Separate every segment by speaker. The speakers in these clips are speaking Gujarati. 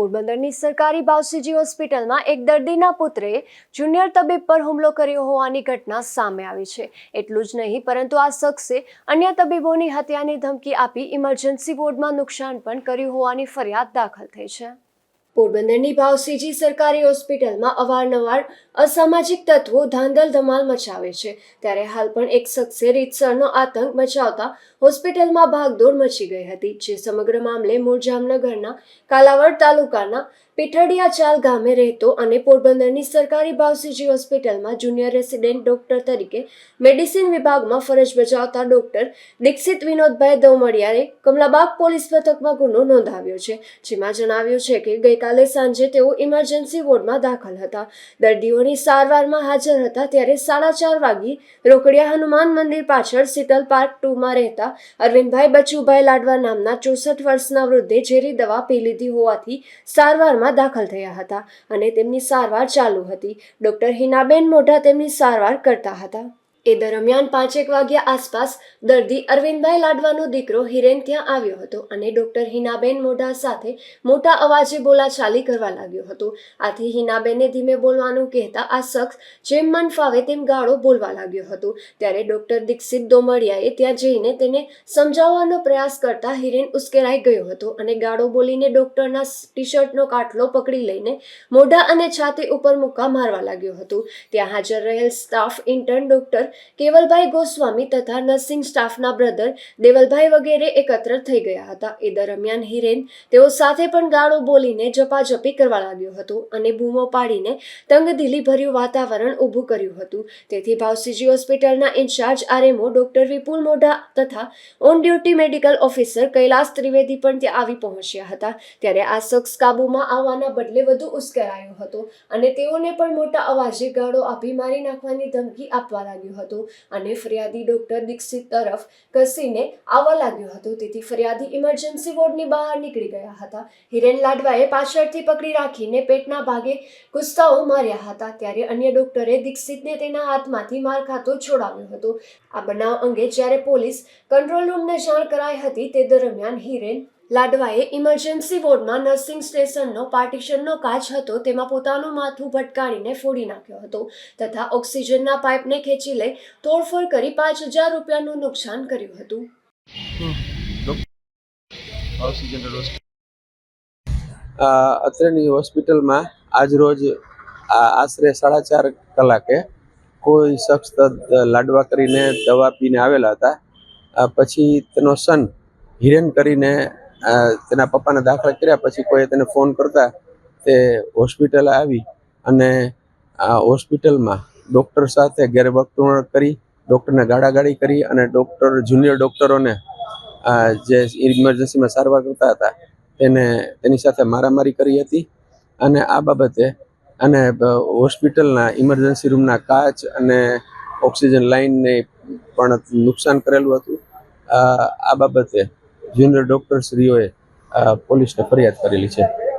Speaker 1: પોરબંદરની સરકારી બાવસીજી હોસ્પિટલમાં એક દર્દીના પુત્રે જુનિયર તબીબ પર હુમલો કર્યો હોવાની ઘટના સામે આવી છે. એટલું જ નહીં, પરંતુ આ શખ્સે અન્ય તબીબોની હત્યાની ધમકી આપી ઇમરજન્સી વોર્ડમાં નુકસાન પણ કર્યું હોવાની ફરિયાદ દાખલ થઈ છે. પોરબંદરની ભાવસીજી સરકારી હોસ્પિટલમાં અવારનવાર અસામાજિક તત્વો ધાંધલ ધમાલ મચાવે છે. ત્યારે હાલ પણ એક શખ્સે રીતસરનો આતંક મચાવતા હોસ્પિટલમાં ભાગદોડ મચી ગઈ હતી, જે સમગ્ર મામલે મૂળ જામનગરના કાલાવડ તાલુકાના પીઠડિયા ચાલ ગામે રહેતો અને પોરબંદરની સરકારી ભાવસીજી હોસ્પિટલમાં જુનિયર રેસિડેન્ટ ડોક્ટર તરીકે મેડિસિન વિભાગમાં ફરજ બજાવતા ડોક્ટર દીક્ષિત વિનોદભાઈ દોમડિયાએ કમલાબાગ પોલીસ મથકમાં ગુનો નોંધાવ્યો છે, જેમાં જણાવ્યું છે કે ગઈકાલે સાંજે તેઓ ઇમરજન્સી વોર્ડમાં દાખલ હતા. દર્દીઓની સારવારમાં હાજર હતા ત્યારે સાડા ચાર વાગ્યે રોકડિયા હનુમાન મંદિર પાછળ શીતલ પાર્ક ટુમાં રહેતા અરવિંદભાઈ બચુભાઈ લાડવા નામના ચોસઠ વર્ષના વૃદ્ધે ઝેરી દવા પી લીધી હોવાથી સારવારમાં દાખલ થયા હતા અને તેમની સારવાર ચાલુ હતી. ડોક્ટર હિનાબેન મોઢા તેમની સારવાર કરતા હતા. એ દરમિયાન પાંચેક વાગ્યા આસપાસ દર્દી અરવિંદભાઈ લાડવાનો દીકરો હિરેન ત્યાં આવ્યો હતો અને ડોક્ટર હિનાબેન મોઢા સાથે મોટા અવાજે બોલાચાલી કરવા લાગ્યો હતો. આથી હિનાબેને ધીમે બોલવાનું કહેતા આ શખ્સ જેમ મન ફાવે તેમ ગાળો બોલવા લાગ્યો હતો. ત્યારે ડોક્ટર દીક્ષિત દોમડિયાએ ત્યાં જઈને તેને સમજાવવાનો પ્રયાસ કરતા હિરેન ઉશ્કેરાઈ ગયો હતો અને ગાળો બોલીને ડોક્ટરના ટી શર્ટનો કાટલો પકડી લઈને મોઢા અને છાતી ઉપર મુક્કા મારવા લાગ્યો હતો. ત્યાં હાજર રહેલ staff intern doctor Kevalbhai Goswami તથા નર્સિંગ સ્ટાફના બ્રધર દેવલભાઈ વગેરે એકત્ર થઈ ગયા હતા. એ દરમિયાન હિરેન તેઓ સાથે પણ ગાળો બોલીને જપાજપી કરવા લાગ્યો હતો અને બૂમો પાડીને તંગદિલી ભર્યું વાતાવરણ ઊભું કર્યું હતું. તેથી ભાવસીજી હોસ્પિટલના in charge RMO doctor Vipul Modha તથા on duty medical officer Kailash Trivedi પણ ત્યાં આવી પહોંચ્યા હતા. ત્યારે આ શખ્સ કાબૂમાં આવવાના બદલે વધુ ઉશ્કેરાયો હતો અને તેઓને પણ મોટા અવાજે ગાળો આપી મારી નાખવાની ધમકી આપવા લાગ્યો હતો. અને ફરિયાદી ડોક્ટર દીક્ષિત તરફ ઘસીને આવવા લાગ્યો હતો. તેથી ફરિયાદી ઇમરજન્સી વોર્ડની બહાર નીકળી ગયા હતા. હિરેન લાડવાએ પાછળથી પકડી રાખીને પેટના ભાગે ગુસ્સાઓ માર્યા હતા. ત્યારે અન્ય ડોક્ટરે દીક્ષિતને તેના હાથમાંથી માર ખાતો છોડાવ્યો હતો. આ બનાવ અંગે જ્યારે પોલીસ કંટ્રોલ રૂમને જાણ કરાઈ હતી તે દરમિયાન હિરેન લાડવાએ ઇમરજન્સી વોર્ડમાં નર્સિંગ સ્ટેશનનો પાર્ટીશનનો કાચ હતો તેમાં પોતાનું માથું ભટકાડીને ફોડી નાખ્યો હતો તથા ઓક્સિજનના પાઇપને ખેંચી લઈ તોડફોડ કરી પાંચ હજાર રૂપિયાનું નુકસાન કર્યું હતું.
Speaker 2: અત્રેની હોસ્પિટલમાં આજરોજ આ- આશરે સાડા ચાર કલાકે કોઈ શખ્સ લાડવા કરીને દવા પીને આવેલા હતા. પછી તેનો સન હિરેન કરીને તેના પપ્પાને દાખલ કર્યા પછી કોઈએ તેને ફોન કરતા તે હોસ્પિટલ આવી અને આ હોસ્પિટલમાં ડૉક્ટર સાથે ગેરવર્તણૂક કરી, ડૉક્ટરને ગાળાગાળી કરી અને ડૉક્ટર, જુનિયર ડૉક્ટરોને જે ઇમરજન્સીમાં સારવાર કરતા હતા, તેને તેની સાથે મારામારી કરી હતી. અને આ બાબતે અને હોસ્પિટલના ઇમરજન્સી રૂમના કાચ અને ઓક્સિજન લાઇનને પણ નુકસાન કરેલું હતું. આ બાબતે જુનિયર ડૉક્ટરશ્રીઓએ પોલીસને ફરિયાદ કરેલી છે.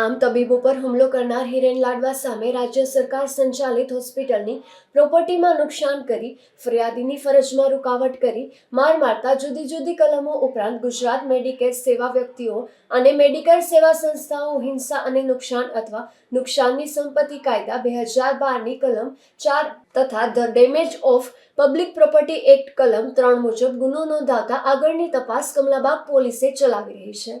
Speaker 1: આમ તબીબો પર હુમલો કરનાર હિરેન લાડવા સામે રાજ્ય સરકાર સંચાલિત હોસ્પિટલની પ્રોપર્ટીમાં નુકસાન કરી, ફરિયાદીની ફરજમાં રૂકાવટ કરી, માર મારતા જુદી જુદી કલમો ઉપરાંત ગુજરાત મેડિકેર સેવા વ્યક્તિઓ અને મેડિકલ સેવા સંસ્થાઓ હિંસા અને નુકસાન અથવા નુકસાનની સંપત્તિ કાયદા બે હજાર બારની કલમ ચાર તથા the damage of public property act કલમ ત્રણ મુજબ ગુનો નોંધાતા આગળની તપાસ કમલાબાગ પોલીસે ચલાવી રહી છે.